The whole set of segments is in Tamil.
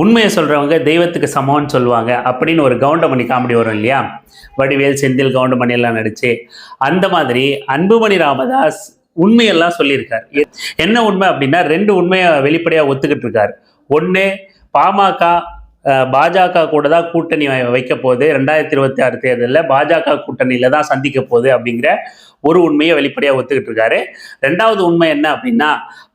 உண்மையை சொல்றவங்க தெய்வத்துக்கு சமம்னு சொல்லுவாங்க அப்படின்னு ஒரு கவுண்டமணி காமெடி வரும் இல்லையா? வடிவேல் செந்தில் கவுண்டமணி எல்லாம் நடிச்சு அந்த மாதிரி அன்புமணி ராமதாஸ் உண்மையெல்லாம் சொல்லியிருக்கார். என்ன உண்மை அப்படின்னா ரெண்டு உண்மையை வெளிப்படையாக ஒத்துக்கிட்டு இருக்காரு. ஒன்று பாமக பாஜக கூட தான் கூட்டணி வைக்க போகுது. ரெண்டாயிரத்தி இருபத்தி ஆறு தேர்தலில் பாஜக கூட்டணியில தான் சந்திக்க போகுது அப்படிங்கிற ஒரு உண்மையை வெளிப்படையாக ஒத்துக்கிட்டு இருக்காரு. ரெண்டாவது உண்மை என்ன அப்படின்னா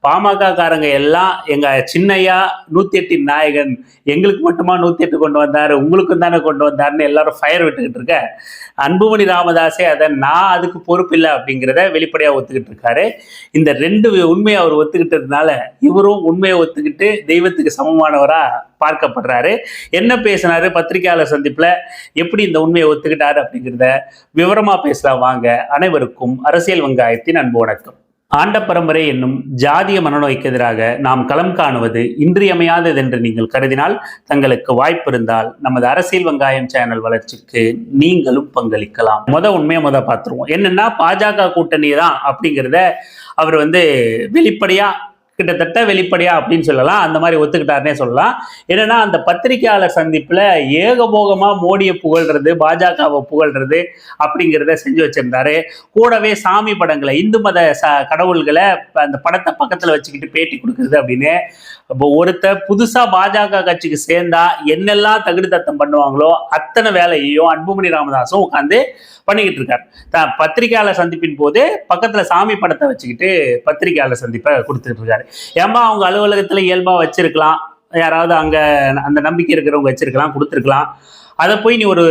பாமக காரங்க எல்லாம் எங்க சின்னையா நூத்தி எட்டின் நாயகன் எங்களுக்கு மட்டுமா நூத்தி எட்டு கொண்டு வந்தாரு உங்களுக்கும் தானே கொண்டு வந்தாருன்னு எல்லாரும் ஃபயர் விட்டுக்கிட்டு இருக்க. அன்புமணி ராமதாஸே அதை நான் அதுக்கு பொறுப்பு இல்லை அப்படிங்கிறத வெளிப்படையாக ஒத்துக்கிட்டு இருக்காரு. இந்த ரெண்டு உண்மையை அவர் ஒத்துக்கிட்டதுனால இவரும் உண்மையை ஒத்துக்கிட்டு தெய்வத்துக்கு சமமானவரா பார்க்கப்படுறாரு. என்ன பேசினாரு பத்திரிகையாளர் சந்திப்புல? எப்படி இந்த உண்மையை ஒத்துக்கிட்டாரு அப்படிங்கிறத விவரமா பேசலாம் வாங்க. அனைவருக்கும் அரசியல் வங்காயத்தின் அன்பு வணக்கம். ஆண்ட பரம்பரை என்னும் ஜாதிய மனநோய்க்கு எதிராக நாம் களம் காணுவது இன்றியமையாதது என்று நீங்கள் கருதினால் தங்களுக்கு வாய்ப்பு இருந்தால் நமது அரசியல் வெங்காயம் சேனல் வளர்ச்சிக்கு நீங்களும் பங்களிக்கலாம். முத உண்மையை முத பார்த்துருவோம். என்னன்னா பாஜக கூட்டணி தான் அப்படிங்கிறத அவர் வந்து வெளிப்படையாக கிட்டத்தட்ட வெளிப்படையா அப்படின்னு சொல்லலாம். அந்த மாதிரி ஒத்துக்கிட்டாருன்னே சொல்லலாம். என்னன்னா அந்த பத்திரிகையாளர் சந்திப்புல ஏகபோகமா மோடியை புகழ்றது பாஜகவை புகழ்றது அப்படிங்கிறத செஞ்சு வச்சிருந்தாரு. கூடவே சாமி படங்களை இந்து மத ச கடவுள்களை அந்த படத்தை பக்கத்துல வச்சுக்கிட்டு பேட்டி கொடுக்குறது அப்படின்னு. இப்போ ஒருத்தர் புதுசா பாஜக கட்சிக்கு சேர்ந்தா என்னெல்லாம் தகுடு தத்தம் பண்ணுவாங்களோ அத்தனை வேலையையும் அன்புமணி ராமதாஸும் உட்காந்து பண்ணிக்கிட்டு இருக்காரு. த- பத்திரிகையாளர் சந்திப்பின் போது பக்கத்துல சாமி படத்தை வச்சுக்கிட்டு பத்திரிகையாளர் சந்திப்பை கொடுத்துட்டு இருக்காரு. ஏமா அவங்க அலுவலகத்துல இயல்பா வச்சிருக்கலாம். யாராவது அங்க அந்த நம்பிக்கை இருக்கிறவங்க வச்சிருக்கலாம் கொடுத்துருக்கலாம். அதை போய் நீ ஒரு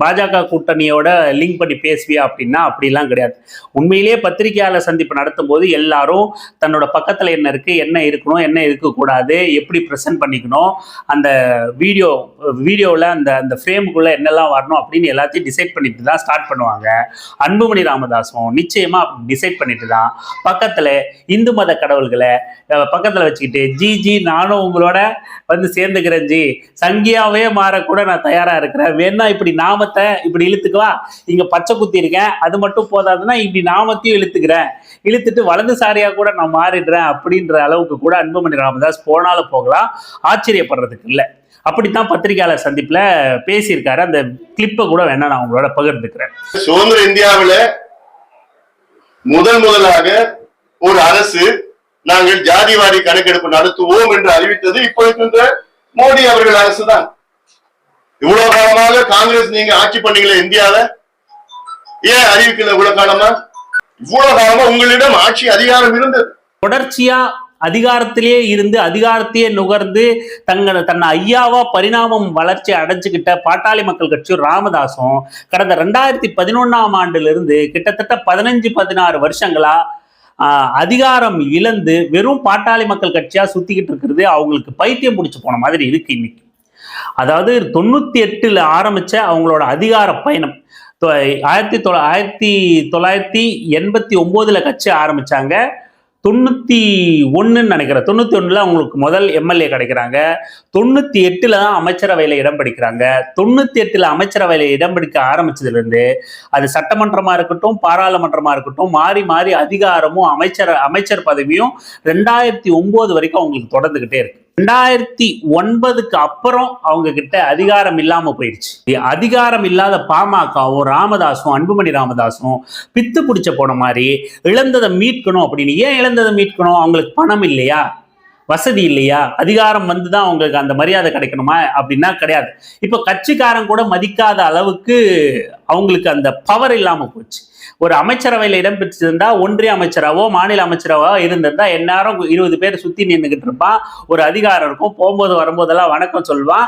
பாஜக கூட்டணியோட லிங்க் பண்ணி பேசுவியா அப்படின்னா அப்படிலாம் கிடையாது. உண்மையிலேயே பத்திரிகையாளர் சந்திப்பு நடத்தும் போது எல்லாரும் தன்னோட பக்கத்தில் என்ன இருக்கு என்ன இருக்கணும் என்ன இருக்கக்கூடாது எப்படி ப்ரெசென்ட் பண்ணிக்கணும் அந்த வீடியோ வீடியோவில் அந்த அந்த ஃப்ரேமுக்குள்ளே என்னெல்லாம் வரணும் அப்படின்னு எல்லாத்தையும் டிசைட் பண்ணிட்டு தான் ஸ்டார்ட் பண்ணுவாங்க. அன்புமணி ராமதாஸும் நிச்சயமா டிசைட் பண்ணிட்டு தான் பக்கத்தில் இந்து மத கடவுள்களை பக்கத்தில் வச்சுக்கிட்டு ஜி ஜி நானும் உங்களோட வந்து சேர்ந்துக்கிறேன் ஜி. சங்கியாவே மாறக்கூட நான் தயாரா இருக்கிறேன் வேணா இப்படி நாமத்தை இப்படி இழுத்துக்குவா இங்க பச்சை குத்தி இருக்கேன். அது மட்டும் போதாதுன்னா இப்படி நாமத்தையும் இழுத்துக்கிறேன். இழுத்துட்டு வலதுசாரியா கூட நான் மாறிடுறேன் அப்படின்ற அளவுக்கு கூட அன்புமணி ராமதாஸ் போனாலும் போகலாம். ஆச்சரியப்படுறதுக்கு இல்லை. அப்படித்தான் பத்திரிகையாளர் சந்திப்புல பேசியிருக்காரு. அந்த கிளிப்பை கூட வேணா நான் உங்களோட பகிர்ந்துக்கிறேன். சுதந்திர இந்தியாவில முதல் முதலாக ஒரு அரசு நாங்கள் ஜாதிவாரி கணக்கெடுப்பு நடத்துவோம் என்று அறிவித்தது இப்போ இருக்கின்ற மோடி அவர்கள் அரசுதான். இவ்வளவு காலமாக காங்கிரஸ் நீங்க ஆட்சி பண்ணீங்களே இந்தியால? ஏன் அறிவிக்கல இவ்வளவு காலமா? இவ்வளவு காலமா உங்களிடம் ஆட்சி அதிகாரம் இருந்தது. தொடர்ச்சியா அதிகாரத்திலேயே இருந்து அதிகாரத்தையே நுகர்ந்து தங்களை தன்னை ஐயாவா பரிணாமம் வளர்ச்சி அடைஞ்சுக்கிட்ட பாட்டாளி மக்கள் கட்சி ராமதாசும் கடந்த ரெண்டாயிரத்தி பதினொன்னாம் ஆண்டிலிருந்து கிட்டத்தட்ட பதினஞ்சு பதினாறு வருஷங்களா அதிகாரம் இழந்து வெறும் பாட்டாளி மக்கள் கட்சியா சுத்திக்கிட்டு இருக்கிறது. அவங்களுக்கு பைத்தியம் பிடிச்சு போன மாதிரி இருக்கு இன்னைக்கு. அதாவது தொண்ணூத்தி எட்டுல ஆரம்பிச்ச அவங்களோட அதிகார பயணம். ஆயிரத்தி தொள்ள ஆயிரத்தி தொள்ளாயிரத்தி எண்பத்தி ஒன்பதுல கட்சி ஆரம்பிச்சாங்க. தொண்ணூத்தி ஒண்ணுன்னு நினைக்கிறேன். தொண்ணூத்தி ஒண்ணுல அவங்களுக்கு முதல் எம்எல்ஏ கிடைக்கிறாங்க. தொண்ணூத்தி எட்டுல தான் அமைச்சரவையில இடம் பிடிக்கிறாங்க. தொண்ணூத்தி எட்டுல அமைச்சரவையில இடம் பிடிக்க ஆரம்பிச்சதுல இருந்து அது சட்டமன்றமா இருக்கட்டும் பாராளுமன்றமா இருக்கட்டும் மாறி மாறி அதிகாரமும் அமைச்சர் அமைச்சர் பதவியும் ரெண்டாயிரத்தி ஒன்பது வரைக்கும் அவங்களுக்கு தொடர்ந்துகிட்டே இருக்கு. ரெண்டாயிரத்தி ஒன்பதுக்கு அப்புறம் அவங்க கிட்ட அதிகாரம் இல்லாம போயிடுச்சு அதிகாரம் இல்லாத பாமகவும் ராமதாசும் அன்புமணி ராமதாசும் பித்து பிடிச்ச போன மாதிரி இழந்ததை மீட்கணும் அப்படின்னு. ஏன் இழந்ததை மீட்கணும்? அவங்களுக்கு பணம் இல்லையா? வசதி இல்லையா? அதிகாரம் வந்து தான் அவங்களுக்கு அந்த மரியாதை கிடைக்கணுமா? அப்படின்னா கிடையாது. இப்போ கட்சிக்காரன் கூட மதிக்காத அளவுக்கு அவங்களுக்கு அந்த பவர் இல்லாம போச்சு. ஒரு அமைச்சரவையில் இடம் பெற்றிருந்தா ஒன்றிய அமைச்சராவோ மாநில அமைச்சராவோ இருந்திருந்தா எந்நேரம் இருபது பேர் சுத்தி நின்றுகிட்டு இருப்பான். ஒரு அதிகாரம் இருக்கும். போகும்போது வரும்போதெல்லாம் வணக்கம் சொல்வான்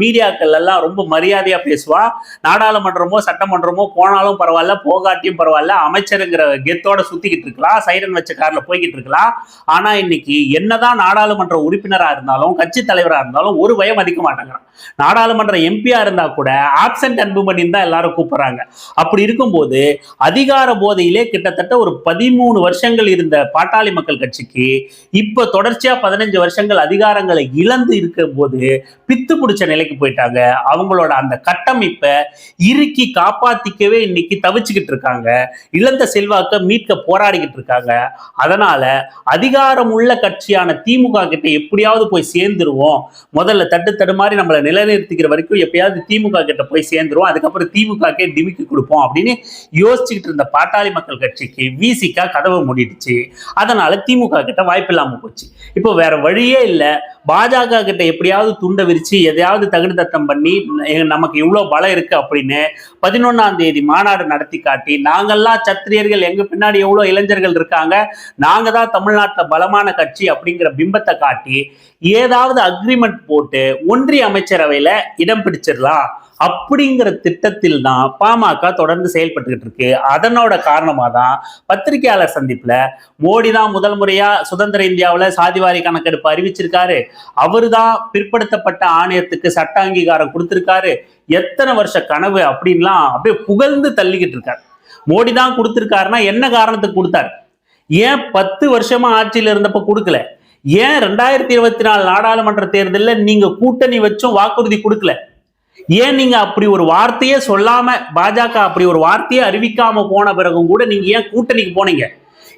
மீடியாக்கள் எல்லாம் ரொம்ப மரியாதையா பேசுவான். நாடாளுமன்றமோ சட்டமன்றமோ போனாலும் பரவாயில்ல போகாட்டியும் பரவாயில்ல. அமைச்சருங்கிற கெத்தோட சுத்திக்கிட்டு இருக்கலாம். சைரன் வச்ச கார்ல போய்கிட்டு இருக்கலாம். ஆனா இன்னைக்கு என்னதான் நாடாளுமன்ற உறுப்பினரா இருந்தாலும் கட்சி தலைவரா இருந்தாலும் ஒரு பயம் மதிக்க மாட்டேங்கிறான். நாடாளுமன்ற எம்பியா இருந்தா கூட ஆப்சென்ட் அன்புமணின்னு தான் எல்லாரும் கூப்பிடுறாங்க. அப்படி இருக்கும்போது அதிகார போதையிலே கிட்டத்தட்ட ஒரு பதிமூணு வருஷங்கள் இருந்த பாட்டாளி மக்கள் கட்சிக்கு இப்ப தொடர்ச்சியா பதினஞ்சு வருஷங்கள் அதிகாரங்களை இழந்து இருக்கும் போது பித்து பிடிச்ச நிலைக்கு போயிட்டாங்க. அவங்களோட அந்த கட்டமைப்பை இறுக்கி காப்பாத்திக்கவே இன்னைக்கு தவிச்சுக்கிட்டு இருக்காங்க. இழந்த செல்வாக்க மீட்க போராடிக்கிட்டு இருக்காங்க. அதனால அதிகாரம் உள்ள கட்சியான திமுக கிட்ட எப்படியாவது போய் சேர்ந்துருவோம். முதல்ல தட்டு தடுமாறி நம்மளை நிலைநிறுத்திக்கிற வரைக்கும் எப்பயாவது திமுக கிட்ட போய் சேர்ந்துருவோம். அதுக்கப்புறம் திமுகக்கே டிமிக்கி கொடுப்போம் அப்படின்னு யோ யோசிச்சுக்கிட்டு இருந்த பாட்டாளி மக்கள் கட்சிக்கு விசிகா கதவை மூடிடுச்சு. அதனால திமுக கிட்ட வாய்ப்பு இல்லாம போச்சு. இப்போ வேற வழியே இல்லை. பாஜக கிட்ட எப்படியாவது துண்டை விரிச்சு எதையாவது தகுடு தத்தம் பண்ணி நமக்கு இவ்வளோ பலம் இருக்கு அப்படின்னு பதினொன்னாம் தேதி மாநாடு நடத்தி காட்டி நாங்கெல்லாம் சத்திரியர்கள் எங்க பின்னாடி எவ்வளோ இளைஞர்கள் இருக்காங்க? நாங்க தான் தமிழ்நாட்டில் பலமான கட்சி அப்படிங்கிற பிம்பத்தை காட்டி ஏதாவது அக்ரிமெண்ட் போட்டு ஒன்றிய அமைச்சரவையில இடம் பிடிச்சிடலாம். அப்படிங்கிற திட்டத்தில் தான் பாமக தொடர்ந்து செயல்பட்டுக்கிட்டு இருக்கு. அதனோட காரணமாக தான் பத்திரிகையாளர் சந்திப்பில் மோடி தான் முதல் முறையாக சுதந்திர இந்தியாவில் சாதிவாரி கணக்கெடுப்பு அறிவிச்சிருக்காரு. அவர் தான் பிற்படுத்தப்பட்ட ஆணையத்துக்கு சட்ட அங்கீகாரம் கொடுத்துருக்காரு. எத்தனை வருஷ கனவு அப்படின்லாம் அப்படியே புகழ்ந்து தள்ளிக்கிட்டு இருக்காரு. மோடி தான் கொடுத்துருக்காருன்னா என்ன காரணத்துக்கு கொடுத்தாரு? ஏன் பத்து வருஷமா ஆட்சியில் இருந்தப்ப கொடுக்கல? ஏன் ரெண்டாயிரத்தி இருபத்தி நாலு நாடாளுமன்ற தேர்தலில் நீங்க கூட்டணி வச்சும் வாக்குறுதி கொடுக்கல? ஏன் நீங்க அப்படி ஒரு வார்த்தையே சொல்லாம பாஜக அப்படி ஒரு வார்த்தையே அறிவிக்காம போன பிறகும் கூட நீங்க ஏன் கூட்டணிக்கு போனீங்க?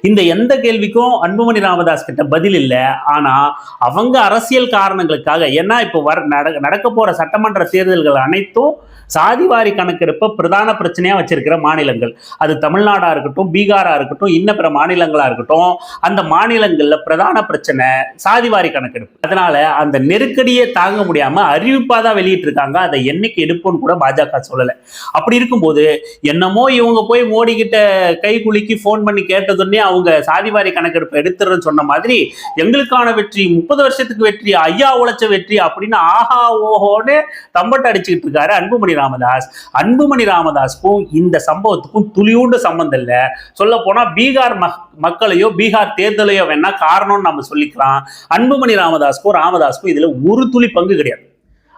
இந்த எந்த கேள்விக்கும் அன்புமணி ராமதாஸ் கிட்ட பதில் இல்லை. ஆனா அவங்க அரசியல் காரணங்களுக்காக ஏன்னா இப்போ வர நட- நடக்க போற சட்டமன்ற தேர்தல்கள் அனைத்தும் சாதிவாரி கணக்கெடுப்பை பிரதான பிரச்சனையாக வச்சிருக்கிற மாநிலங்கள். அது தமிழ்நாடாக இருக்கட்டும் பீகாரா இருக்கட்டும் இன்ன பிற மாநிலங்களா இருக்கட்டும் அந்த மாநிலங்களில் பிரதான பிரச்சனை சாதிவாரி கணக்கெடுப்பு. அதனால அந்த நெருக்கடியை தாங்க முடியாம அறிவிப்பாக தான் வெளியிட்டு இருக்காங்க அதை என்னைக்கு எடுப்போம்னு கூட பாஜக சொல்லலை. அப்படி இருக்கும்போது என்னமோ இவங்க போய் மோடி கிட்ட கை குலுக்கி ஃபோன் பண்ணி கேட்டதுன்னே அவங்க சாதிவாரி கணக்கெடுப்பு எடுத்துறேன்னு சொன்ன மாதிரி எங்களுக்கான வெற்றி முப்பது வருஷத்துக்கு வெற்றி ஐயா உழைச்ச வெற்றி அப்படின்னு ஆஹா ஓஹோன்னு தம்பட்டு அடிச்சுக்கிட்டு இருக்காரு அன்புமணி ராமதாஸ் அன்புமணி ராமதாஸ்க்கும் இந்த சம்பவத்துக்கும் துளியூண்டு சம்பந்தம் இல்லை. சொல்ல போனால் பீகார் மக்- மக்களையோ பீகார் தேர்தலையோ வேணா காரணம்னு நம்ம சொல்லிக்கலாம். அன்புமணி ராமதாஸ்க்கும் ராமதாஸ்க்கும் இதுல ஒரு துளி பங்கு கிடையாது.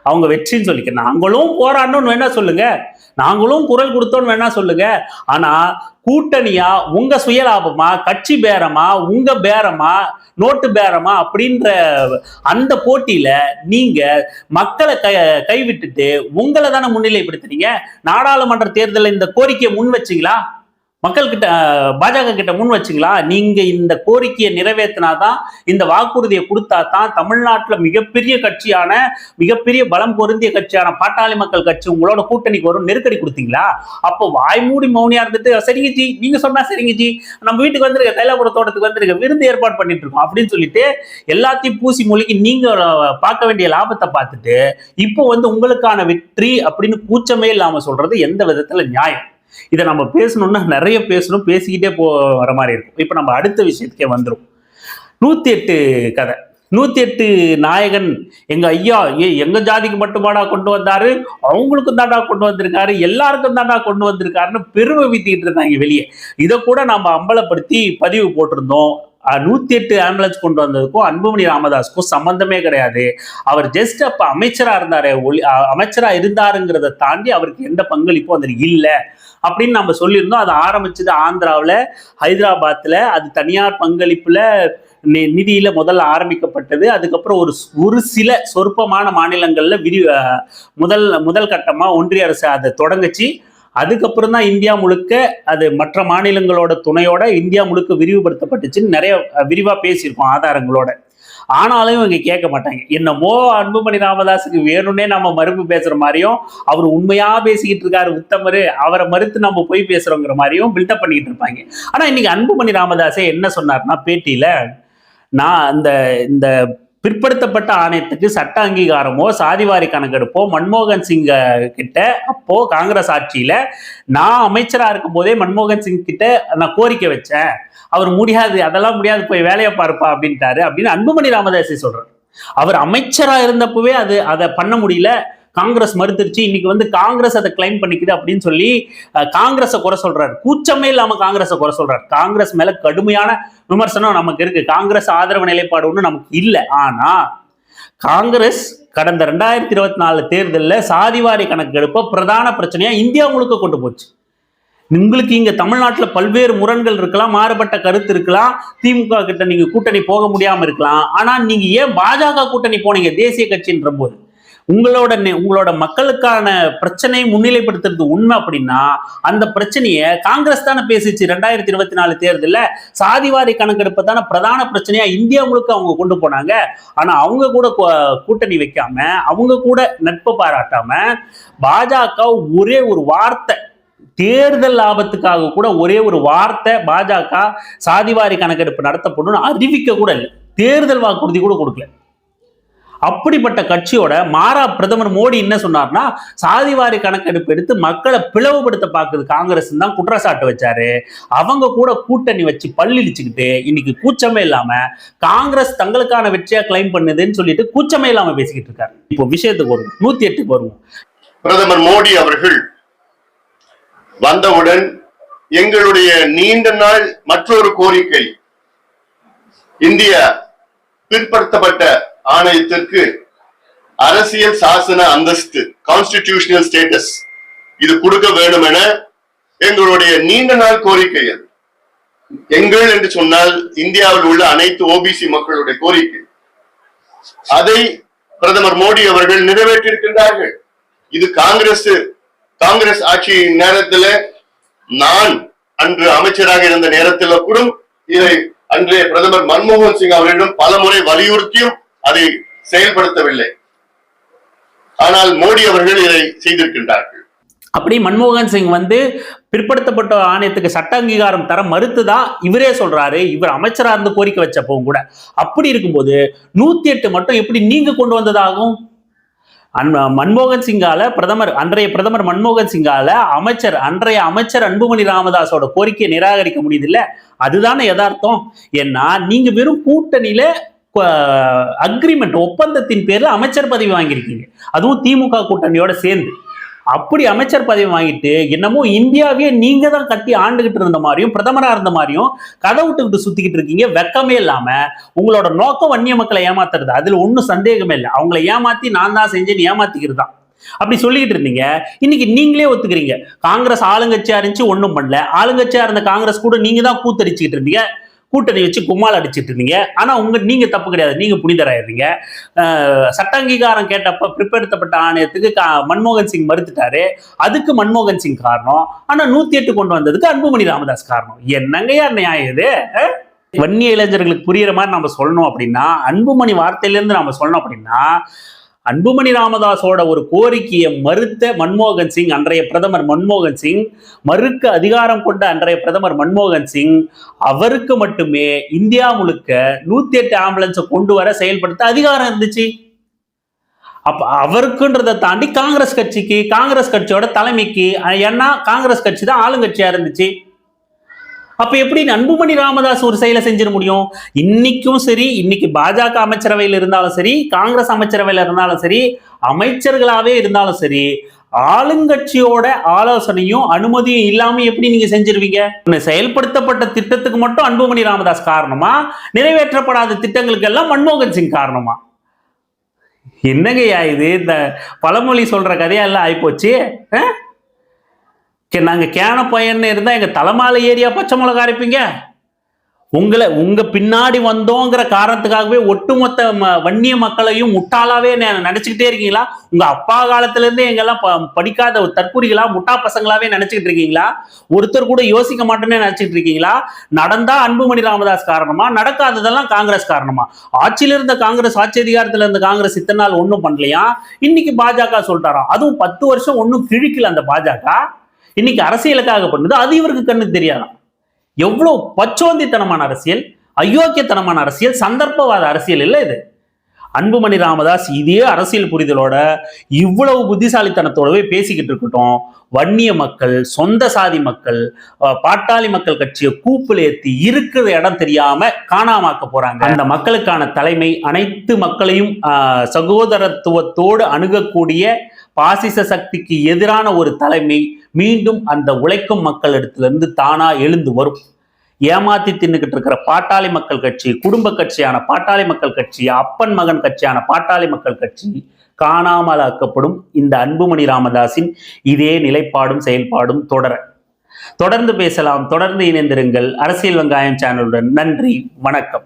அவங்க வெற்றின்னு சொல்லிக்க நாங்களும் போராடணும்னு வேணா சொல்லுங்க. நாங்களும் குரல் கொடுத்தோம்னு வேணா சொல்லுங்க. ஆனா கூட்டணியா உங்க சுயலாபமா கட்சி பேரமா உங்க பேரமா நோட்டு பேரமா அப்படின்ற அந்த போட்டியில நீங்க மக்களை கை கைவிட்டுட்டு உங்களை தானே முன்னிலைப்படுத்துறீங்க? நாடாளுமன்ற தேர்தலில் இந்த கோரிக்கையை முன் வச்சீங்களா? மக்கள் கிட்ட பாஜக கிட்ட முன் வச்சுங்களா? நீங்க இந்த கோரிக்கையை நிறைவேற்றினாதான் இந்த வாக்குறுதியை கொடுத்தா தான் தமிழ்நாட்டில் மிகப்பெரிய கட்சியான மிகப்பெரிய பலம் பொருந்திய கட்சியான பாட்டாளி மக்கள் கட்சி உங்களோட கூட்டணிக்கு வரும் நெருக்கடி கொடுத்தீங்களா? அப்போ வாய்மூடி மௌனியா இருந்துட்டு சரிங்க ஜி நீங்க சொன்னா சரிங்க ஜி நம்ம வீட்டுக்கு வந்துருக்க தைலாபுர தோட்டத்துக்கு வந்துருக்க விருந்து ஏற்பாடு பண்ணிட்டு இருக்கோம் அப்படின்னு சொல்லிட்டு எல்லாத்தையும் பூசி மொழிக்கு நீங்க பார்க்க வேண்டிய லாபத்தை பார்த்துட்டு இப்போ வந்து உங்களுக்கான வெற்றி அப்படின்னு கூச்சமே இல்லாம சொல்றது எந்த விதத்துல நியாயம்? இதை நம்ம பேசணும்னா நிறைய பேசணும் பேசிக்கிட்டே போ வர மாதிரி இருக்கும். இப்போ நம்ம அடுத்த விஷயத்துக்கே வந்துரும். நூத்தி எட்டு கதை. நூத்தி எட்டு நாயகன் எங்க ஐயா ஏ எங்க ஜாதிக்கு மட்டுமாடா கொண்டு வந்தாரு? அவங்களுக்கும் தாண்டா கொண்டு வந்திருக்காரு. எல்லாருக்கும் தாண்டா கொண்டு வந்திருக்காருன்னு பெருமை வீத்திக்கிட்டு இருந்தாங்க வெளியே. இதை கூட நம்ம அம்பலப்படுத்தி பதிவு போட்டிருந்தோம். நூத்தி எட்டு ஆம்புலன்ஸ் கொண்டு வந்ததுக்கும் அன்புமணி ராமதாஸ்க்கும் சம்பந்தமே கிடையாது. அவர் ஜஸ்ட் அப்ப அமைச்சரா இருந்தாரு. ஒளி அமைச்சரா இருந்தாருங்கிறத தாண்டி அவருக்கு எந்த பங்களிப்பும் அதில் இல்லை. அப்படின்னு நம்ம சொல்லியிருந்தோம். அது ஆரம்பிச்சது ஆந்திராவில் ஹைதராபாத்தில் அது தனியார் பங்களிப்புல நி- நிதியில முதல்ல ஆரம்பிக்கப்பட்டது. அதுக்கப்புறம் ஒரு ஒரு சில சொற்பமான மாநிலங்கள்ல விரி முதல் முதல் கட்டமா ஒன்றிய அரசு அதை தொடங்குச்சு. அதுக்கப்புறம் தான் இந்தியா முழுக்க அது மற்ற மாநிலங்களோட துணையோட இந்தியா முழுக்க விரிவுபடுத்தப்பட்டுச்சுன்னு நிறைய விரிவாக பேசியிருக்கோம் ஆதாரங்களோட. ஆனாலும் இவங்க கேட்க மாட்டாங்க. என்னமோ அன்புமணி ராமதாஸுக்கு வேணும்னே நம்ம மறுப்பு பேசுற மாதிரியும் அவர் உண்மையா பேசிக்கிட்டு இருக்காரு உத்தமரு அவரை மறுத்து நம்ம போய் பேசுறோங்கிற மாதிரியும் பில்டப் பண்ணிட்டு இருப்பாங்க. ஆனா இன்னைக்கு அன்புமணி ராமதாஸே என்ன சொன்னார்னா பேட்டியில நான் அந்த இந்த பிற்படுத்தப்பட்ட ஆணையத்துக்கு சட்ட அங்கீகாரமோ சாதிவாரி கணக்கெடுப்போ மன்மோகன் சிங் கிட்ட அப்போ காங்கிரஸ் ஆட்சியில நான் அமைச்சரா இருக்கும் போதே மன்மோகன் சிங் கிட்ட நான் கோரிக்கை வச்சேன். அவர் முடியாது அதெல்லாம் முடியாது போய் வேலையை பார்ப்பா அப்படின்ட்டாரு அப்படின்னு அன்புமணி ராமதாசி சொல்றாரு. அவர் அமைச்சரா இருந்தப்பவே அது அதை பண்ண முடியல. காங்கிரஸ் மறுத்துருச்சு. இன்னைக்கு வந்து காங்கிரஸ் அதை கிளைம் பண்ணிக்குது அப்படின்னு சொல்லி காங்கிரஸை குறை சொல்றாரு. கூச்சமே இல்லாம காங்கிரஸை குறை சொல்றாரு. காங்கிரஸ் மேல கடுமையான விமர்சனம் நமக்கு இருக்கு. காங்கிரஸ் ஆதரவு நிலைப்பாடு ஒன்று நமக்கு இல்லை. ஆனா காங்கிரஸ் கடந்த ரெண்டாயிரத்தி இருபத்தி நாலு தேர்தலில் சாதிவாரி கணக்கெடுப்பை பிரதான பிரச்சனையா இந்தியா முழுக்க கொண்டு போச்சு. உங்களுக்கு இங்க தமிழ்நாட்டுல பல்வேறு முரண்கள் இருக்கலாம் மாறுபட்ட கருத்து இருக்கலாம் திமுக கிட்ட நீங்க கூட்டணி போக முடியாம இருக்கலாம். ஆனா நீங்க ஏன் பாஜக கூட்டணி போனீங்க? தேசிய கட்சின்ற போது உங்களோட நெ- உங்களோட மக்களுக்கான பிரச்சனையை முன்னிலைப்படுத்துறது உண்மை அப்படின்னா அந்த பிரச்சனையை காங்கிரஸ் தானே பேசிச்சு ரெண்டாயிரத்தி இருபத்தி நாலு தேர்தலில். சாதிவாரி கணக்கெடுப்பு தானே பிரதான பிரச்சனையா இந்தியா முழுக்க அவங்க கொண்டு போனாங்க. ஆனா அவங்க கூட கூட்டணி வைக்காம அவங்க கூட நட்பு பாராட்டாம பாஜக ஒரே ஒரு வார்த்தை தேர்தல் லாபத்துக்காக கூட ஒரே ஒரு வார்த்தை பாஜக சாதிவாரி கணக்கெடுப்பு நடத்தப்படும் அறிவிக்க கூட இல்லை. தேர்தல் வாக்குறுதி கூட கொடுக்கல. அப்படிப்பட்ட கட்சியோட மாறா பிரதமர் மோடி என்ன சொன்னார்னா சாதிவாரி கணக்கெடுப்பு எடுத்து மக்களை பிளவுபடுத்த பார்க்குது காங்கிரஸ் தான் குற்றச்சாட்டு வச்சாரு. அவங்க கூட கூட்டணி வச்சு பல்லிழிச்சுக்கிட்டு இன்னைக்கு கூச்சமே இல்லாம காங்கிரஸ் தங்களுக்கான வெற்றியா கிளைம் பண்ணுதுன்னு சொல்லிட்டு கூச்சமே இல்லாம பேசிக்கிட்டு இருக்காரு. இப்போ விஷயத்துக்கு வருவோம். நூத்தி எட்டுக்கு வருவோம். பிரதமர் மோடி அவர்கள் வந்தவுடன் எங்களுடைய நீண்ட நாள் மற்றொரு கோரிக்கை இந்திய பிற்படுத்தப்பட்ட ஆணையத்திற்கு அரசியல் சாசன அந்தஸ்து கான்ஸ்டிடியூஷனல் ஸ்டேட்டஸ் இது கொடுக்க வேண்டும் என எங்களுடைய நீண்ட நாள் கோரிக்கை அது எங்கள் என்று சொன்னால் இந்தியாவில் உள்ள அனைத்து ஓபிசி மக்களுடைய கோரிக்கை. அதை பிரதமர் மோடி அவர்கள் நிறைவேற்றியிருக்கின்றார்கள். இது காங்கிரஸ் காங்கிரஸ் ஆட்சி நேரத்துல நான் அன்று அமைச்சராக இருந்த நேரத்தில் கூட இதை அன்றைய பிரதமர் மன்மோகன் சிங் அவர்களிடம் பலமுறை வலியுறுத்தியும் அதை செயல்படுத்தவில்லை. ஆனால் மோடி அவர்கள் இதை செய்திருக்கின்றார்கள். அப்படி மன்மோகன் சிங் வந்து பிற்படுத்தப்பட்ட ஆணையத்துக்கு சட்ட அங்கீகாரம் தர மறுத்துதான் இவரே சொல்றாரு இவர் அமைச்சரா இருந்து கோரிக்கை வச்சப்பவும் கூட. அப்படி இருக்கும்போது நூத்தி எட்டு மட்டும் எப்படி நீங்க கொண்டு வந்ததாகும்? மன்மோகன் சிங்கால பிரதமர் அன்றைய பிரதமர் மன்மோகன் சிங்கால அமைச்சர் அன்றைய அமைச்சர் அன்புமணி ராமதாஸோட கோரிக்கையை நிராகரிக்க முடியுது இல்ல? அதுதானே யதார்த்தம். ஏன்னா நீங்க வெறும் கூட்டணியில அக்ரிமெண்ட் ஒப்பந்தத்தின் பேரில் அமைச்சர் பதவி வாங்கியிருக்கீங்க. அதுவும் திமுக கூட்டணியோட சேர்ந்து. அப்படி அமைச்சர் பதவி வாங்கிட்டு என்னமோ இந்தியாவே நீங்க தான் கட்டி ஆண்டுகிட்டு இருந்த மாதிரியும் பிரதமரா இருந்த மாதிரியும் கதை விட்டுக்கிட்டு சுத்திக்கிட்டு இருக்கீங்க. வெக்கமே இல்லாம உங்களோட நோக்கம் வன்னிய மக்களை ஏமாத்துறது. அதுல ஒன்றும் சந்தேகமே இல்லை. அவங்கள ஏமாத்தி நான் தான் செஞ்சேன்னு ஏமாத்திக்கிறது தான். அப்படி சொல்லிக்கிட்டு இருந்தீங்க. இன்னைக்கு நீங்களே ஒத்துக்கிறீங்க. காங்கிரஸ் ஆளுங்கட்சியா இருந்துச்சு ஒன்றும் பண்ணல. ஆளுங்கட்சியா இருந்த காங்கிரஸ் கூட நீங்க தான் கூத்தடிச்சுக்கிட்டு இருந்தீங்க. கூட்டணி வச்சு கும்மால் அடிச்சிட்டு இருந்தீங்க. ஆனா உங்க நீங்க தப்பு கிடையாது. நீங்க புனிதராயிருந்தீங்க. சட்ட அங்கீகாரம் கேட்டப்ப பிற்படுத்தப்பட்ட ஆணையத்துக்கு மன்மோகன் சிங் மறுத்துட்டாரு. அதுக்கு மன்மோகன் சிங் காரணம். ஆனா நூத்தி எட்டு கொண்டு வந்ததுக்கு அன்புமணி ராமதாஸ் காரணம். என்னங்கய்யா நியாயம் இது? வன்னிய இளைஞர்களுக்கு புரியுற மாதிரி நம்ம சொல்லணும் அப்படின்னா அன்புமணி வார்த்தையிலேருந்து நம்ம சொல்லணும் அப்படின்னா அன்புமணி ராமதாஸோட ஒரு கோரிக்கையை மறுத்த மன்மோகன் சிங் அன்றைய பிரதமர் மன்மோகன் சிங் மறுக்க அதிகாரம் கொண்ட அன்றைய பிரதமர் மன்மோகன் சிங் அவருக்கு மட்டுமே இந்தியா முழுக்க நூத்தி எட்டு ஆம்புலன்ஸை கொண்டு வர செயல்படுத்த அதிகாரம் இருந்துச்சு. அப்ப அவருக்குன்றதை தாண்டி காங்கிரஸ் கட்சிக்கு காங்கிரஸ் கட்சியோட தலைமைக்கு ஏன்னா காங்கிரஸ் கட்சி தான் ஆளுங்கட்சியா இருந்துச்சு. அப்ப எப்படி அன்புமணி ராமதாஸ் ஒரு செயலை செஞ்சிட முடியும்? இன்னைக்கும் சரி இன்னைக்கு பாஜக அமைச்சரவையில் இருந்தாலும் சரி காங்கிரஸ் அமைச்சரவையில் இருந்தாலும் சரி அமைச்சர்களாவே இருந்தாலும் சரி ஆளுங்கட்சியோட ஆலோசனையும் அனுமதியும் இல்லாம எப்படி நீங்க செஞ்சிருவீங்க? செயல்படுத்தப்பட்ட திட்டத்துக்கு மட்டும் அன்புமணி ராமதாஸ் காரணமா? நிறைவேற்றப்படாத திட்டங்களுக்கு எல்லாம் மன்மோகன் சிங் காரணமா? என்னங்கய்யா இது? இந்த பழமொழி சொல்ற கதையெல்லாம் ஆயிப்போச்சு சரி நாங்கள் கேன பையன்னு இருந்தால் எங்கள் தலைமாலை ஏரியா பச்சை மிளகா அரைப்பீங்க? உங்களை உங்கள் பின்னாடி வந்தோங்கிற காரணத்துக்காகவே ஒட்டுமொத்த ம- வன்னிய மக்களையும் முட்டாளாவே நெ- இருக்கீங்களா? உங்கள் அப்பா காலத்துலேருந்தே எங்கெல்லாம் ப- படிக்காத ஒரு தற்கூரிகளா முட்டா பசங்களாவே நினச்சிக்கிட்டு இருக்கீங்களா? ஒருத்தர் கூட யோசிக்க மாட்டேன்னு நினச்சிக்கிட்டு இருக்கீங்களா? நடந்தால் அன்புமணி ராமதாஸ் காரணமா நடக்காததெல்லாம் காங்கிரஸ் காரணமா? ஆட்சியில் இருந்த காங்கிரஸ் ஆட்சி அதிகாரத்தில் இருந்த காங்கிரஸ் இத்தனை நாள் ஒன்றும் பண்ணலையா? இன்னைக்கு பாஜக சொல்லிட்டாராம் அதுவும் பத்து வருஷம் ஒன்றும் கிழிக்கல அந்த பாஜக. இன்னைக்கு அரசியலுக்காக பண்ணுது அது இவருக்கு கண்ணுக்கு தெரியாதான் எவ்வளவு பச்சோந்தித்தனமான அரசியல் அயோக்கியத்தனமான அரசியல் சந்தர்ப்பவாத அரசியல் இல்லை இது. அன்புமணி ராமதாஸ் இதே அரசியல் புரிதலோட இவ்வளவு புத்திசாலித்தனத்தோடவே பேசிக்கிட்டு இருக்கட்டும். வன்னிய மக்கள் சொந்த சாதி மக்கள் பாட்டாளி மக்கள் கட்சியை கூப்பில் ஏற்றி இருக்கிற இடம் தெரியாம காணாமாக்க போறாங்க. அந்த மக்களுக்கான தலைமை அனைத்து மக்களையும் ஆஹ், சகோதரத்துவத்தோடு அணுகக்கூடிய பாசிச சக்திக்கு எதிரான ஒரு தலைமை மீண்டும் அந்த உழைக்கும் மக்களிடத்திலிருந்து தானா எழுந்து வரும். ஏமாத்தி தின்னுக்கிட்டு இருக்கிற பாட்டாளி மக்கள் கட்சி குடும்ப கட்சியான பாட்டாளி மக்கள் கட்சி அப்பன் மகன் கட்சியான பாட்டாளி மக்கள் கட்சி காணாமலாக்கப்படும் இந்த அன்புமணி ராமதாஸின் இதே நிலைப்பாடும் செயல்பாடும் தொடர. தொடர்ந்து பேசலாம் தொடர்ந்து இணைந்திருங்கள். அரசியல் வெங்காயம் சேனலுடன் நன்றி வணக்கம்.